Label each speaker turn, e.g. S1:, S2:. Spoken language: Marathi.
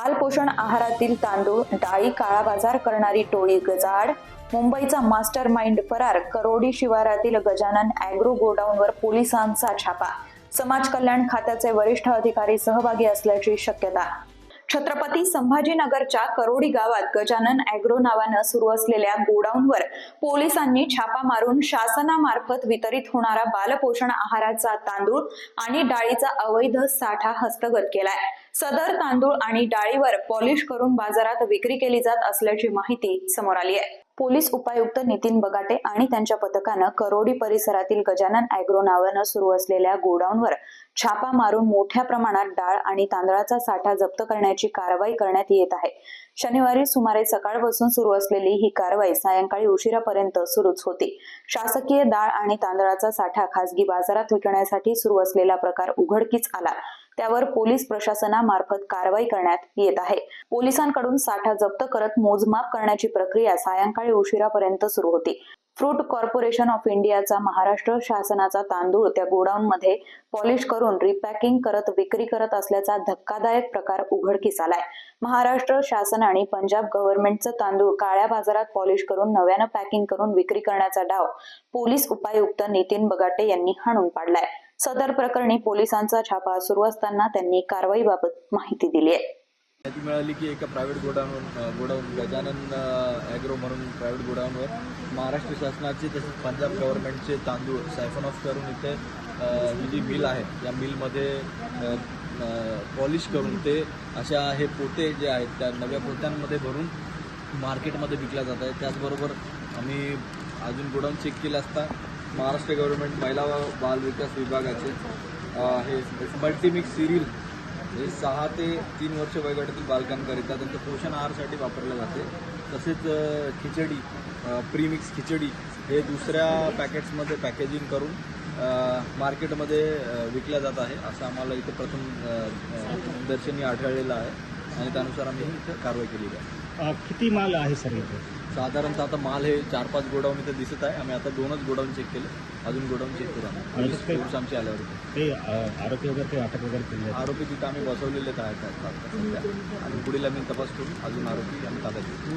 S1: बालपोषण आहारातील तांदूळ डाळी काळा बाजार करणारी टोळी गजाड मुंबईचा मास्टर माइंड फरार करोडी शिवारातील गजानन अॅग्रो गोडाऊनवर पोलिसांचा छापा समाज कल्याण खात्याचे वरिष्ठ अधिकारी सहभागी असल्याची शक्यता छत्रपती संभाजीनगरच्या करोडी गावात गजानन अॅग्रो नावानं सुरू असलेल्या गोडाऊनवर पोलिसांनी छापा मारून शासनामार्फत वितरित होणारा बालपोषण आहाराचा तांदूळ आणि डाळीचा अवैध साठा हस्तगत केलाय. सदर तांदूळ आणि डाळीवर पॉलिश करून बाजारात विक्री केली जात असल्याची माहिती समोर आली आहे. पोलीस उपायुक्त नितीन बगाटे आणि त्यांच्या पथकानं करोडी परिसरातील गजानन अॅग्रो नावानं सुरू असलेल्या गोडाऊनवर छापा मारून मोठ्या प्रमाणात डाळ आणि तांदळाचा साठा जप्त करण्याची कारवाई करण्यात येत आहे. शनिवारी सुमारे सकाळपासून सुरू असलेली ही कारवाई सायंकाळी उशिरापर्यंत सुरूच होती. शासकीय डाळ आणि तांदळाचा साठा खासगी बाजारात विकण्यासाठी सुरू असलेला प्रकार उघडकीस आला. त्यावर पोलीस प्रशासनामार्फत कारवाई करण्यात येत आहे. पोलिसांकडून साठा जप्त करत मोजमाप करण्याची प्रक्रिया सायंकाळी उशिरापर्यंत सुरू होती. फ्रूट कॉर्पोरेशन ऑफ इंडियाचा महाराष्ट्र शासनाचा तांदूळ त्या गोडाऊन मध्ये पॉलिश करून रिपॅकिंग करत विक्री करत असल्याचा धक्कादायक प्रकार उघडकीस आलाय महाराष्ट्र शासन आणि पंजाब गव्हर्नमेंटचं तांदूळ काळ्या बाजारात पॉलिश करून नव्यानं पॅकिंग करून विक्री करण्याचा डाव पोलीस उपायुक्त नितीन बगाटे यांनी हाणून पाडलाय. सदर प्रकरणी पोलिसांचा छापा सुरू असताना त्यांनी कारवाईबाबत माहिती दिली आहे.
S2: माहिती मिळाली की एका private godown godown Gajanan agro म्हणून प्रायव्हेट गोडाऊनवर महाराष्ट्र शासनाचे तसेच पंजाब गव्हर्नमेंटचे तांदूळ सायफन ऑफ करून इथे ही जी मिल आहे या मिलमध्ये पॉलिश करून ते अशा हे पोते जे आहेत त्या नव्या पोत्यांमध्ये भरून मार्केटमध्ये विकल्या जात आहेत. त्याचबरोबर आम्ही अजून गोडाऊन चेक केलं असता महाराष्ट्र गव्हर्नमेंट महिला व बाल विकास विभागाचे हे मल्टीमिक्स सिरियल हे सहा ते तीन वर्ष वयोगटातील बालकांकरिता त्यांचं पोषण आहारसाठी वापरलं जाते. तसेच खिचडी प्रीमिक्स खिचडी हे दुसऱ्या पॅकेट्समध्ये पॅकेजिंग करून मार्केटमध्ये विकल्या जात आहे. असं आम्हाला इथे प्रथम दर्शनी आढळलेलं आहे. आणि त्यानुसार आम्ही इथं कारवाई केलेली आहे.
S3: किती माल आहे सर इथे?
S2: साधारणतः आता माल हे चार पाच गोडाऊन इथे दिसत आहे. आम्ही आता दोनच गोडाऊन चेक केले. अजून गोडाऊन चेक करू आम्ही. फोर्स आमची आल्यावर इथे.
S3: ते अ, आरोपी वगैरे ते अटक वगैरे केले आहेत?
S2: आरोपी तिथं आम्ही बसवलेले आहेत आता सध्या. आणि पुढील आम्ही तपास करून अजून आरोपी आम्ही ताब्यात घेऊ.